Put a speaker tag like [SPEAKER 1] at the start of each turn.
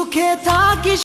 [SPEAKER 1] সুখে থাকিস